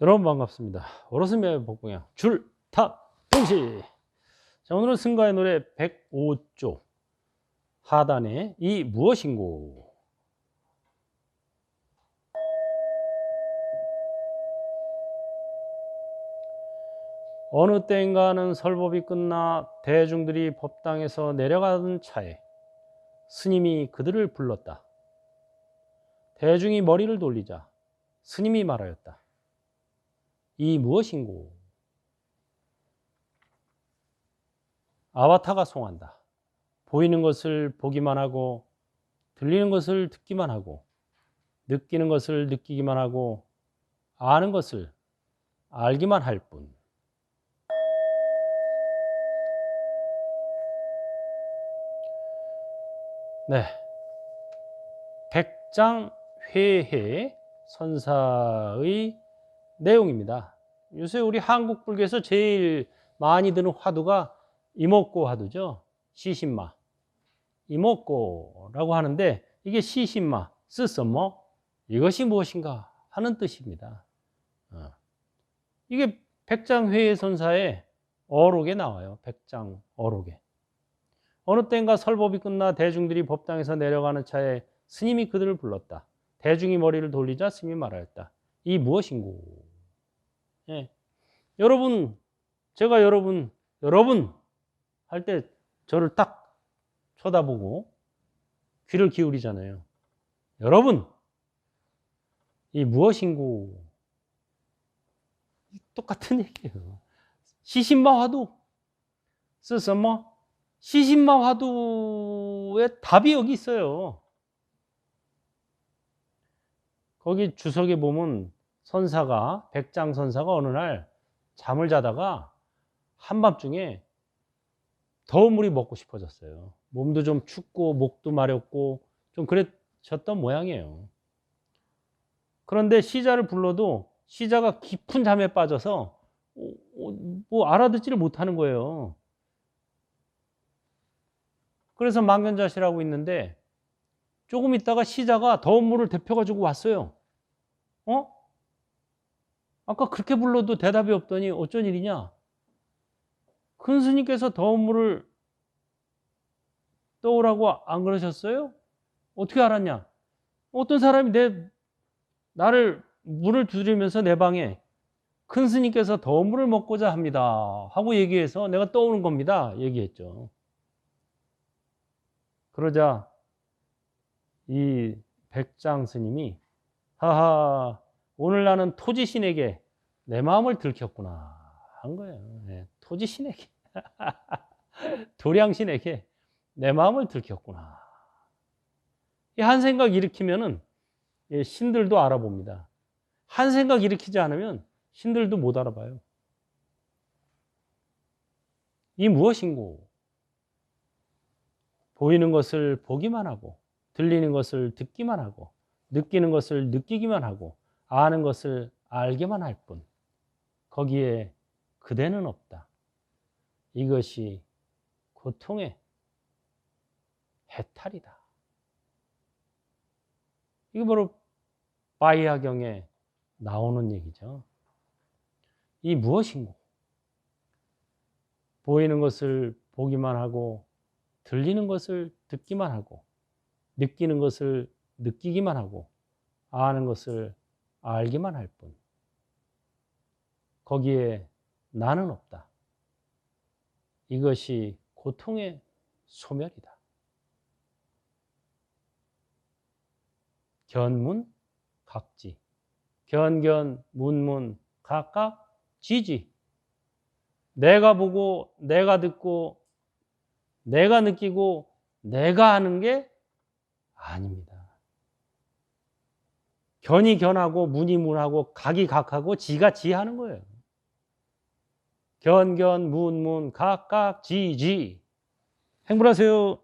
여러분 반갑습니다. 오로스미의 복공양 줄탑 동시. 자 오늘은 승가의 노래 105조 하단에 이 무엇인고. 어느 때인가는 설법이 끝나 대중들이 법당에서 내려가던 차에 스님이 그들을 불렀다. 대중이 머리를 돌리자 스님이 말하였다. 이 무엇인고? 아바타가 송한다. 보이는 것을 보기만 하고, 들리는 것을 듣기만 하고, 느끼는 것을 느끼기만 하고, 아는 것을 알기만 할 뿐. 네. 백장 회해 선사의 내용입니다. 요새 우리 한국 불교에서 제일 많이 드는 화두가 이목고 화두죠. 시신마. 이목고라고 하는데 이게 시신마, 쓰썸머 이것이 무엇인가 하는 뜻입니다. 어. 이게 백장회의 선사의 어록에 나와요. 백장 어록에. 어느 때인가 설법이 끝나 대중들이 법당에서 내려가는 차에 스님이 그들을 불렀다. 대중이 머리를 돌리자 스님이 말하였다. 이 무엇인고? 예. 여러분, 제가 여러분, 여러분 할 때 저를 딱 쳐다보고 귀를 기울이잖아요. 여러분, 이 무엇인고? 똑같은 얘기예요. 시신마 화두, 쓰썸머, 시신마 화두의 답이 여기 있어요. 거기 주석에 보면 선사가 백장 선사가 어느 날 잠을 자다가 한밤중에 더운 물이 먹고 싶어졌어요. 몸도 좀 춥고 목도 마렵고 좀 그랬셨던 모양이에요. 그런데 시자를 불러도 시자가 깊은 잠에 빠져서 뭐 알아듣지를 못하는 거예요. 그래서 망견자시라고 있는데 조금 있다가 시자가 더운 물을 데펴가지고 왔어요. 어? 아까 그렇게 불러도 대답이 없더니 어쩐 일이냐? 큰 스님께서 더운 물을 떠오라고 안 그러셨어요? 어떻게 알았냐? 어떤 사람이 내, 나를 물을 두드리면서 내 방에 큰 스님께서 더운 물을 먹고자 합니다. 하고 얘기해서 내가 떠오는 겁니다. 얘기했죠. 그러자 이 백장 스님이 하하 오늘 나는 토지신에게 내 마음을 들켰구나 한 거예요. 네, 토지신에게 도량신에게 내 마음을 들켰구나. 이 한 생각 일으키면은 예, 신들도 알아봅니다. 한 생각 일으키지 않으면 신들도 못 알아봐요. 이 무엇인고? 보이는 것을 보기만 하고, 들리는 것을 듣기만 하고, 느끼는 것을 느끼기만 하고, 아는 것을 알게만 할 뿐. 거기에 그대는 없다. 이것이 고통의 해탈이다. 이게 바로 바이아경에 나오는 얘기죠. 이 무엇인고? 보이는 것을 보기만 하고, 들리는 것을 듣기만 하고, 느끼는 것을 느끼기만 하고, 아는 것을 알기만 할 뿐. 거기에 나는 없다. 이것이 고통의 소멸이다. 견문 각지. 견견 문문 각각 지지. 내가 보고 내가 듣고 내가 느끼고 내가 하는 게 아닙니다. 견이 견하고 문이 문하고 각이 각하고 지가 지하는 거예요. 견 견 문 문 각 각 지 지. 행복하세요.